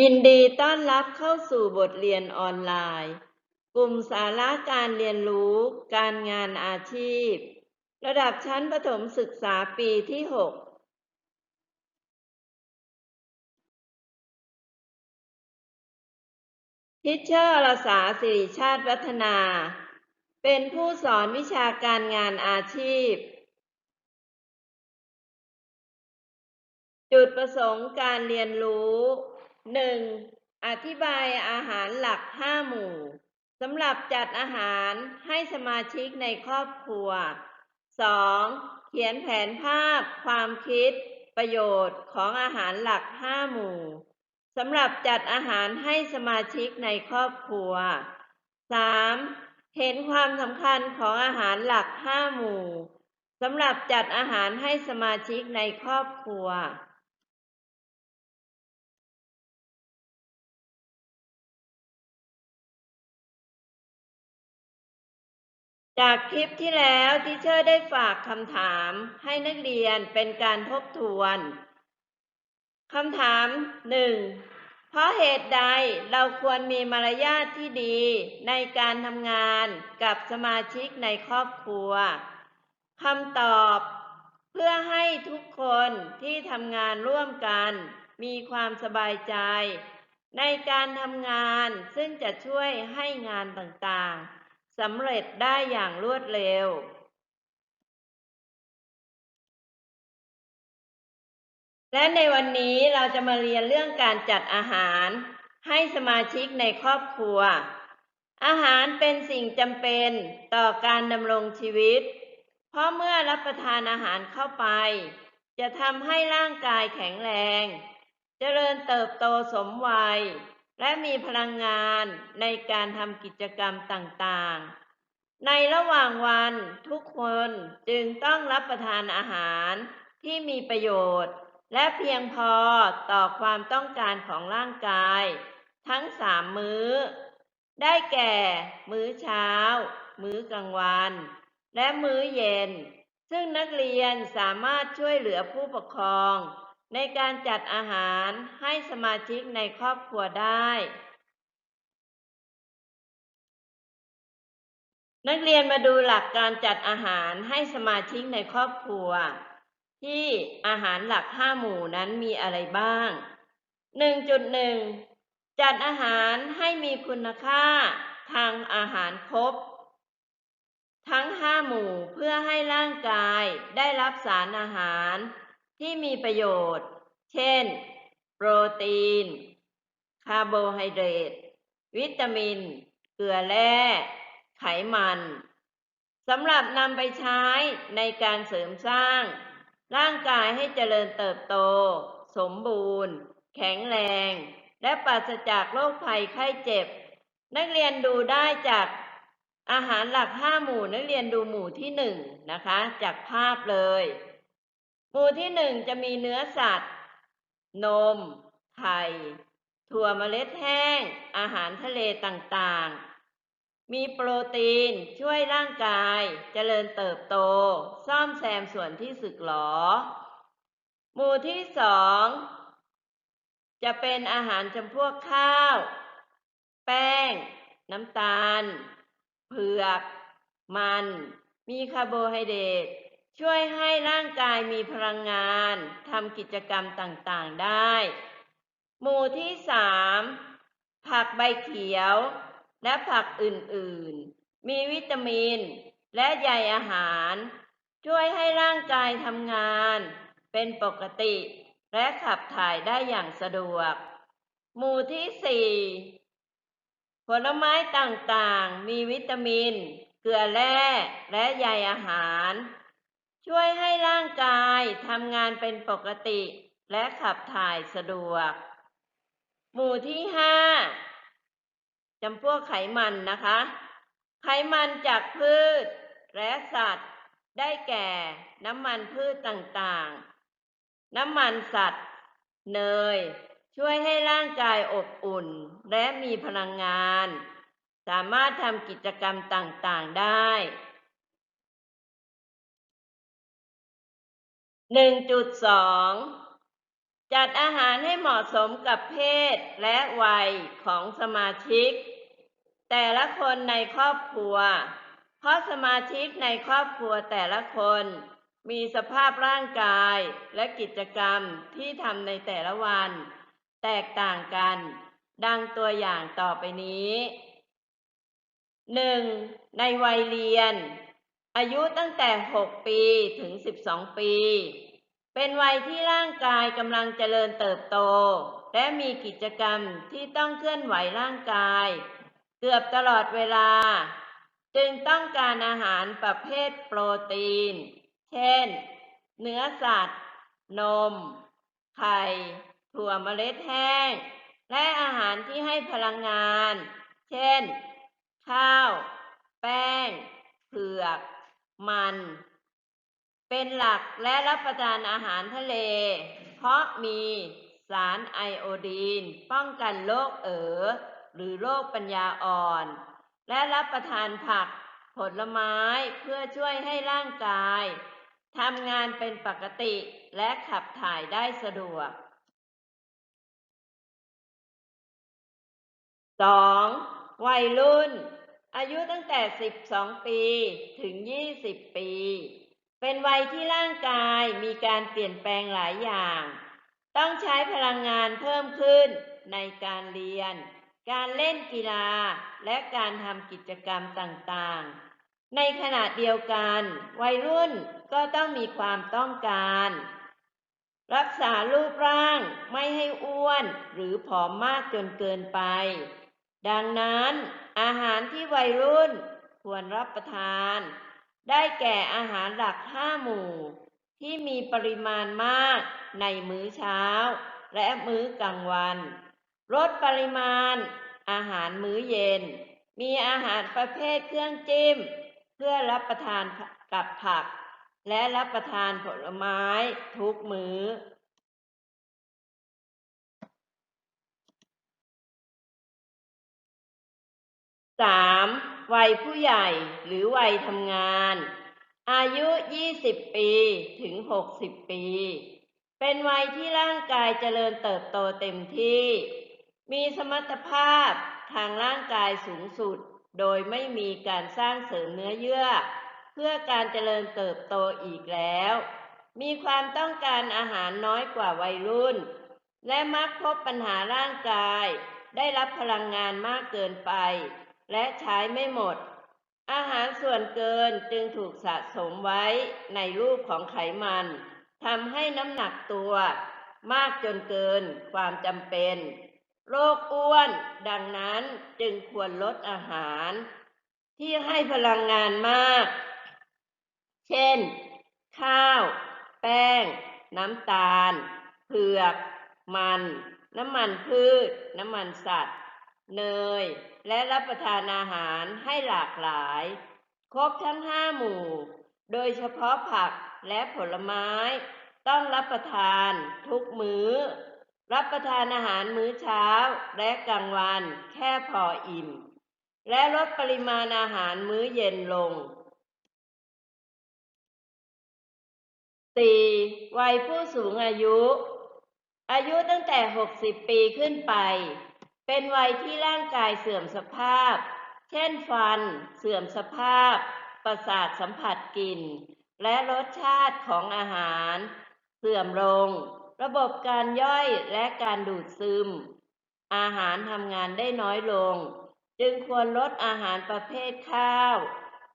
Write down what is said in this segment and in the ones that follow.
ยินดีต้อนรับเข้าสู่บทเรียนออนไลน์ กลุ่มสาระการเรียนรู้ การงานอาชีพ ระดับชั้นประถมศึกษาปีที่ 6 ทิเชอร์รสาสิริชาติวัฒนา เป็นผู้สอนวิชาการงานอาชีพ จุดประสงค์การเรียนรู้ 1. อธิบายอาหารหลัก5หมู่สำหรับจัดอาหารให้สมาชิกในครอบครัว 2. เขียนแผนภาพ ความคิด ประโยชน์ของอาหารหลัก5หมู่สำหรับจัดอาหารให้สมาชิกในครอบครัว 3. เห็นความสำคัญของอาหารหลัก5หมู่สำหรับจัดอาหารให้สมาชิกในครอบครัว จากคลิปที่แล้วที่เชอร์ได้ฝากคำถามให้นักเรียนเป็นการทบทวนคำถามหนึ่งเพราะเหตุใดเราควรมีมารยาทที่ดีในการทำงานกับสมาชิกในครอบครัวคำตอบ เพื่อให้ทุกคนที่ทำงานร่วมกัน มีความสบายใจ ในการทำงานซึ่งจะช่วยให้งานต่างๆ สำเร็จได้อย่างรวดเร็วและในวันนี้เราจะมาเรียนเรื่องการจัดอาหารให้สมาชิกในครอบครัว อาหารเป็นสิ่งจำเป็นต่อการดำรงชีวิต เพราะเมื่อรับประทานอาหารเข้าไป จะทำให้ร่างกายแข็งแรงเจริญเติบโตสมวัย และมีพลังงานในการทำกิจกรรมต่างๆ ในระหว่างวันทุกคนจึงต้องรับประทานอาหารที่มีประโยชน์ และเพียงพอต่อความต้องการของร่างกาย ทั้งสามมื้อ ได้แก่ มื้อเช้า มื้อกลางวัน และมื้อเย็น ซึ่งนักเรียนสามารถช่วยเหลือผู้ปกครอง ในการจัดอาหารให้สมาชิกในครอบครัวได้ นักเรียนมาดูหลักการจัดอาหารให้สมาชิกในครอบครัว ที่อาหารหลักห้าหมู่นั้นมีอะไรบ้าง 1.1 จัดอาหารให้มีคุณค่าทางอาหารครบ ทั้งห้าหมู่เพื่อให้ร่างกายได้รับสารอาหาร ที่มีประโยชน์ เช่น โปรตีน คาร์โบไฮเดรต วิตามิน เกลือแร่ ไขมันสำหรับนำไปใช้ในการเสริมสร้าง ร่างกายให้เจริญเติบโต สมบูรณ์ แข็งแรง และปราศจากโรคภัยไข้เจ็บ นักเรียนดูได้จากอาหารหลักห้าหมู่นักเรียนดูหมู่ที่หนึ่งนะคะ จากภาพเลย หมู่ที่หนึ่งจะมีเนื้อสัตว์ นม ไข่ ถั่วเมล็ดแห้ง อาหารทะเลต่างๆ มีโปรตีนช่วยร่างกายเจริญเติบโต ซ่อมแซมส่วนที่สึกหรอ หมู่ที่สองจะเป็นอาหารจำพวกข้าว แป้ง น้ำตาล เผือก มัน มีคาร์โบไฮเดรต ช่วยให้ร่างกายมีพลังงานทำกิจกรรมต่างๆได้ หมู่ที่สามผักใบเขียว และผักอื่นๆ มีวิตามิน และใยอาหาร ช่วยให้ร่างกายทำงาน เป็นปกติ และขับถ่ายได้อย่างสะดวก หมู่ที่สี่ผลไม้ต่างๆ มีวิตามิน เกลือแร่ และใยอาหาร ช่วยให้ร่างกายทำงานเป็นปกติ และขับถ่ายสะดวก หมู่ที่ห้าจำพวกไขมันนะคะ ไขมันจากพืช และสัตว์ ได้แก่ น้ำมันพืชต่างๆ น้ำมันสัตว์ เนย ช่วยให้ร่างกายอบอุ่น และมีพลังงาน สามารถทำกิจกรรมต่างๆได้ 1.2 จัดอาหารให้เหมาะสมกับเพศและวัยของสมาชิก แต่ละคนในครอบครัว เพราะสมาชิกในครอบครัวแต่ละคน มีสภาพร่างกายและกิจกรรมที่ทำในแต่ละวัน แตกต่างกัน ดังตัวอย่างต่อไปนี้ 1. ในวัยเรียน อายุตั้งแต่ 6 ปีถึง 12 ปี เป็นวัยที่ร่างกายกำลังเจริญเติบโต และมีกิจกรรมที่ต้องเคลื่อนไหวร่างกาย เกือบตลอดเวลา จึงต้องการอาหารประเภทโปรตีน เช่น เนื้อสัตว์ นม ไข่ ถั่วเมล็ดแห้ง และอาหารที่ให้พลังงาน เช่น ข้าว แป้ง เผือก มัน เป็นหลักและรับประทานอาหารทะเล เพราะมีสารไอโอดีน ป้องกันโรคเอ๋อหรือโรคปัญญาอ่อน และรับประทานผักผลไม้เพื่อช่วยให้ร่างกายทำงานเป็นปกติและขับถ่ายได้สะดวก 2. วัยรุ่น อายุตั้งแต่ 12 ปีถึง 20 ปี เป็นวัยที่ร่างกายมีการเปลี่ยนแปลงหลายอย่าง ต้องใช้พลังงานเพิ่มขึ้นในการเรียน การเล่นกีฬา และการทำกิจกรรมต่างๆ ในขณะเดียวกัน วัยรุ่นก็ต้องมีความต้องการ รักษารูปร่างไม่ให้อ้วนหรือผอมมากจนเกินไป ดังนั้น อาหารที่วัยรุ่นควรรับประทาน ได้แก่อาหารหลักห้าหมู่ ที่มีปริมาณมากในมื้อเช้า และมื้อกลางวัน ลดปริมาณอาหารมื้อเย็น มีอาหารประเภทเครื่องจิ้ม เพื่อรับประทานกับผัก และรับประทานผลไม้ทุกมื้อ 3. วัยผู้ใหญ่หรือวัยทำงาน อายุ 20 ปีถึง 60 ปี เป็นวัยที่ร่างกายเจริญเติบโตเต็มที่ มีสมรรถภาพทางร่างกายสูงสุด โดยไม่มีการสร้างเสริมเนื้อเยื่อ เพื่อการเจริญเติบโตอีกแล้ว มีความต้องการอาหารน้อยกว่าวัยรุ่น และมักพบปัญหาร่างกาย ได้รับพลังงานมากเกินไป และใช้ไม่หมด อาหารส่วนเกินจึงถูกสะสมไว้ในรูปของไขมันทำให้น้ำหนักตัว มากจนเกินความจำเป็น โรคอ้วนดังนั้นจึงควรลดอาหาร ที่ให้พลังงานมาก เช่น ข้าว แป้ง น้ำตาล เผือก มัน น้ำมันพืช น้ำมันสัตว์ เนย และรับประทานอาหารให้หลากหลาย ครบทั้งห้าหมู่ โดยเฉพาะผักและผลไม้ ต้องรับประทานทุกมื้อ รับประทานอาหารมื้อเช้าและกลางวันแค่พออิ่ม และลดปริมาณอาหารมื้อเย็นลง 4. วัยผู้สูงอายุ อายุตั้งแต่ 60 ปีขึ้นไป เป็นวัยที่ร่างกายเสื่อมสภาพ เช่นฟัน เสื่อมสภาพ ประสาทสัมผัสกลิ่น และรสชาติของอาหาร เสื่อมลง ระบบการย่อยและการดูดซึม อาหารทำงานได้น้อยลง จึงควรลดอาหารประเภทข้าว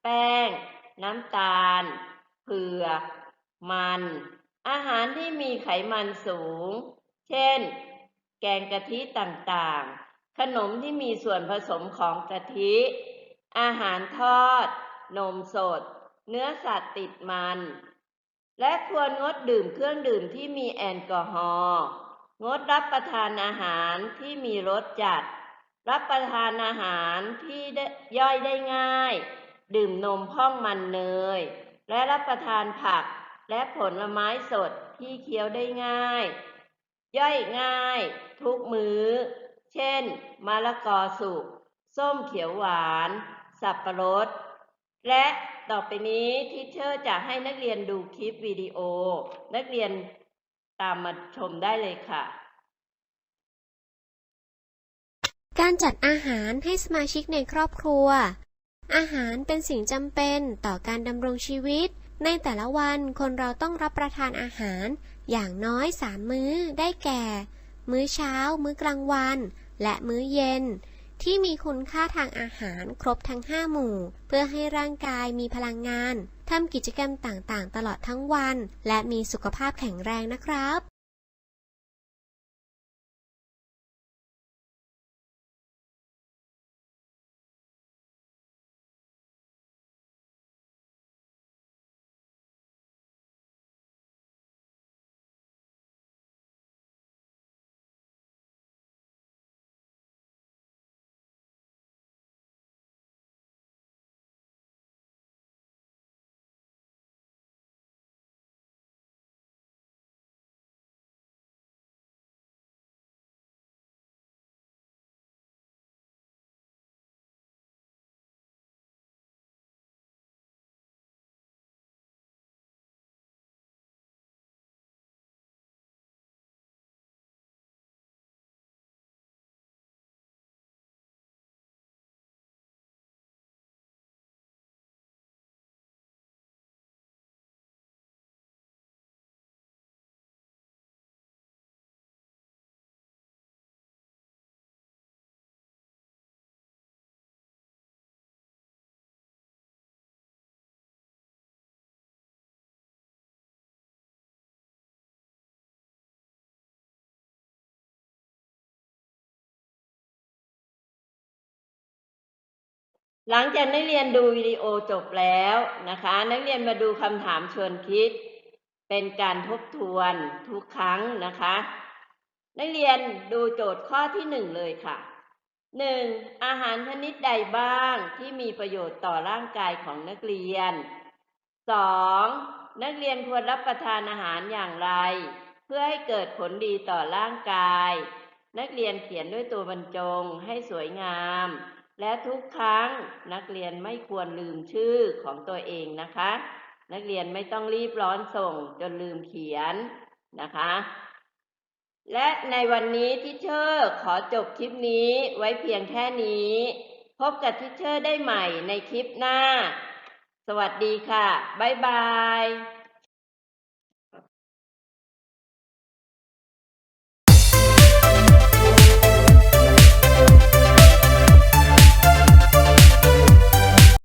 แป้ง น้ำตาล เผือก มัน อาหารที่มีไขมันสูง เช่น แกงกะทิต่างๆ ขนมที่มีส่วนผสมของกะทิ อาหารทอด นมสด เนื้อสัตว์ติดมัน และควรงดดื่มเครื่องดื่มที่มีแอลกอฮอล์ งดรับประทานอาหารที่มีรสจัด รับประทานอาหารที่ย่อยได้ง่าย ดื่มนมพ่องมันเนย และรับประทานผักและผลไม้สดที่เคี้ยวได้ง่าย ย่อยง่าย ทุกมื้อ เช่น มะละกอสุก ส้มเขียวหวาน สับประรด และต่อไปนี้ทิเชอร์จะให้นักเรียนดูคลิปวิดีโอ นักเรียนตามมาชมได้เลยค่ะ การจัดอาหารให้สมาชิกในครอบครัว อาหารเป็นสิ่งจำเป็นต่อการดำรงชีวิต ในแต่ละวันคนเราต้องรับประทานอาหาร อย่างน้อยสามมื้อได้แก่ มื้อเช้า มื้อกลางวัน และมื้อเย็น ที่มีคุณค่าทางอาหารครบทั้งห้าหมู่ เพื่อให้ร่างกายมีพลังงานทำกิจกรรมต่างๆ ตลอดทั้งวัน และมีสุขภาพแข็งแรงนะครับ หลังจากนักเรียนดูวิดีโอจบแล้วนะคะ นักเรียนมาดูคำถามชวนคิด เป็นการทบทวนทุกครั้งนะคะ นักเรียนดูโจทย์ข้อที่หนึ่งเลยค่ะหนึ่งอาหารชนิดใดบ้างที่มีประโยชน์ต่อร่างกายของนักเรียนสองนักเรียนควรรับประทานอาหารอย่างไร เพื่อให้เกิดผลดีต่อร่างกาย นักเรียนเขียนด้วยตัวบรรจงให้สวยงาม และทุกครั้งนักเรียนไม่ควรลืมชื่อของตัวเองนะคะ นักเรียนไม่ต้องรีบร้อนส่งจนลืมเขียนนะคะ และในวันนี้ทิเชอร์ขอจบคลิปนี้ไว้เพียงแค่นี้ พบกับทิเชอร์ได้ใหม่ในคลิปหน้า สวัสดีค่ะ บ๊ายบาย